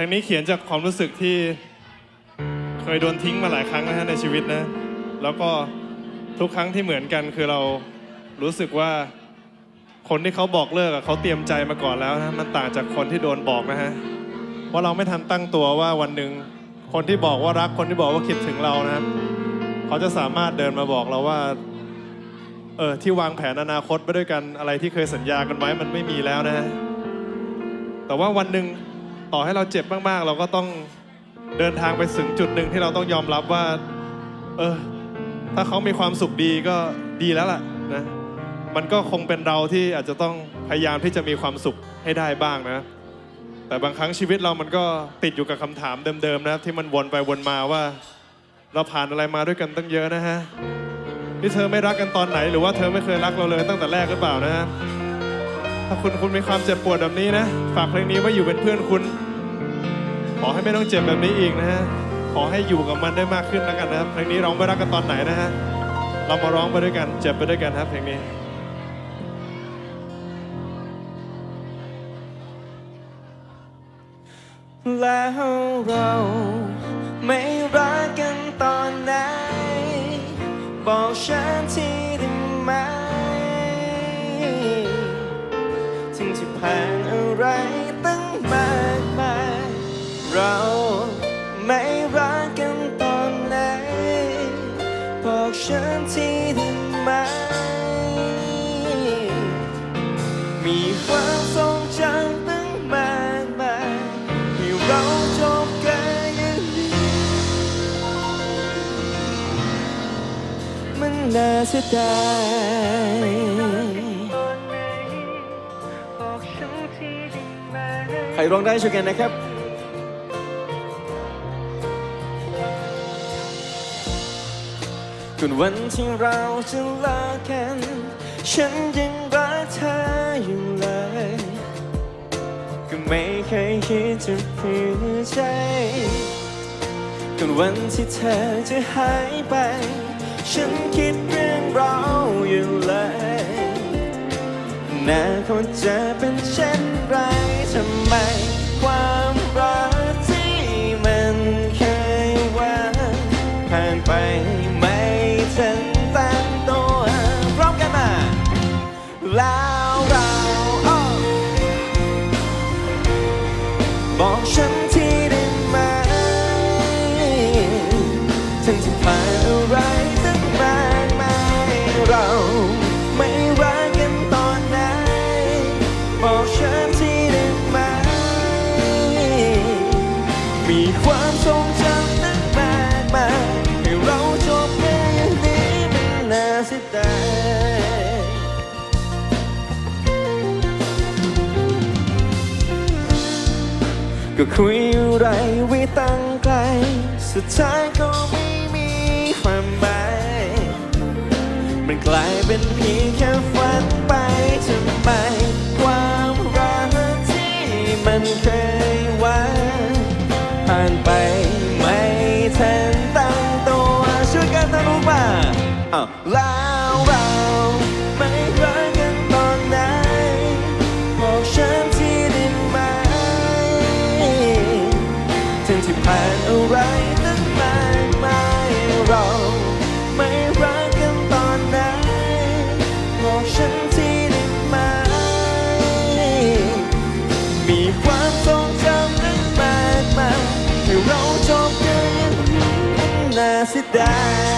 ลงนี้เขียนจากความรู้สึกที่เคยโดนทิ้งมาหลายครั้งนะฮะในชีวิตนะ แล้วก็ทุกครั้งที่เหมือนกันคือเรารู้สึกว่าคนที่เขาบอกเลิกอะเขาเตรียมใจมาก่อนแล้วนะมันต่างจากคนที่โดนบอกนะฮะว่าเราไม่ทันตั้งตัวว่าวันหนึ่งคนที่บอกว่ารักคนที่บอกว่าคิดถึงเรานะครับเขาจะสามารถเดินมาบอกเราว่าเออที่วางแผนอนาคตไปด้วยกันอะไรที่เคยสัญญากันไว้มันไม่มีแล้วนะฮะแต่ว่าวันหนึ่ง ต่อให้เราเจ็บมากๆ เราก็ต้องเดินทางไปถึงจุดหนึ่งที่เราต้องยอมรับว่า เออ ถ้าเขามีความสุขดีก็ดีแล้วล่ะนะมันก็คงเป็นเราที่อาจจะต้องพยายามที่จะมีความสุขให้ได้บ้างนะ แต่บางครั้งชีวิตเรามันก็ติดอยู่กับคำถามเดิมๆนะครับที่มันวนไปวนมาว่า เราผ่านอะไรมาด้วยกันตั้งเยอะนะฮะนี่เธอไม่รักกันตอนไหน หรือว่าเธอไม่เคยรักเราเลยตั้งแต่แรกหรือเปล่านะฮะ ถ้าคุณคุณมีความเจ็บปวดแบบนี้นะ ฝากเพลงนี้ไว้อยู่เป็นเพื่อนคุณ ขอให้ไม่ต้องเจ็บแบบนี้อีกนะฮะ ขอให้อยู่กับมันได้มากขึ้นแล้วกันนะครับ เพลงนี้ร้องไม่รักกันตอนไหนนะฮะ เรามาร้องไปด้วยกัน เจ็บไปด้วยกันครับเพลงนี้แล้วเราไม่รัก ถึงที่ผ่านอะไรตั้งมากมายเราไม่รักกันตอนไหนบอกฉันทีได้ไหม มีความทรงจำตั้งมากมายให้เราจบกันอย่างนี้ มันน่าเสียดาย ครร้องได้ช่วยกันนะครับจนวันที่เราจะลิกกัน ฉันยังรักเธออยู่เลย ก็ไม่เคยคิดจะเปลี่ยนใจจนวันที่เธอจะหายไป ฉันคิดเรื่องเราอยู่เลยอนาคตจะเป็นเช่นไร ทำไมความรักที่มันเคยหวานผ่านไปไม่ทันตั้งตัวพร้อมกันมาแล้วเราอ้อบอกฉัน ความทรงจำตั้งมากมายให้เราจบกันอย่างนี้มันน่าเสียดายก็คุยอะไรไว้ตั้งไกล สุดท้ายก็ไม่มีความหมายมันกลายเป็นเพียงแค่ฝันไป แล้วเราไม่รักกันตอนไหนบอกฉันทีได้ไหมถึงที่ผ่านอะไรตั้งมากมายเราไม่รักกันตอนไหนบอกฉันทีได้ไหมมีความทรงจำตั้งมากมายให้เราจบกันอย่างนี้มันน่าเสียดาย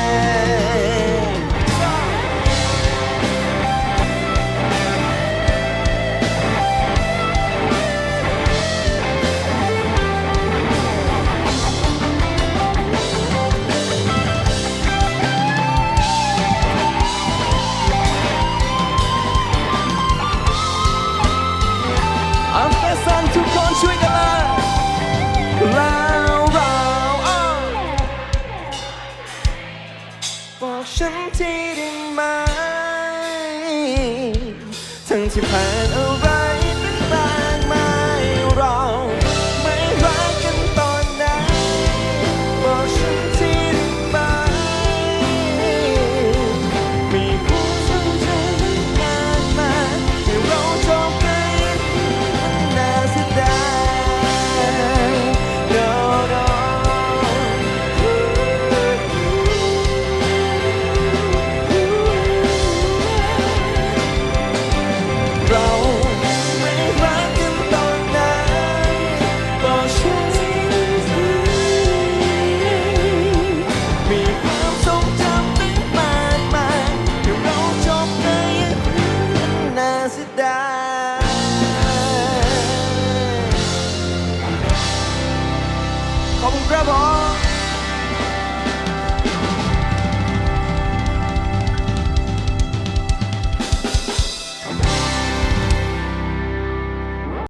you're 期盼。Oh, ข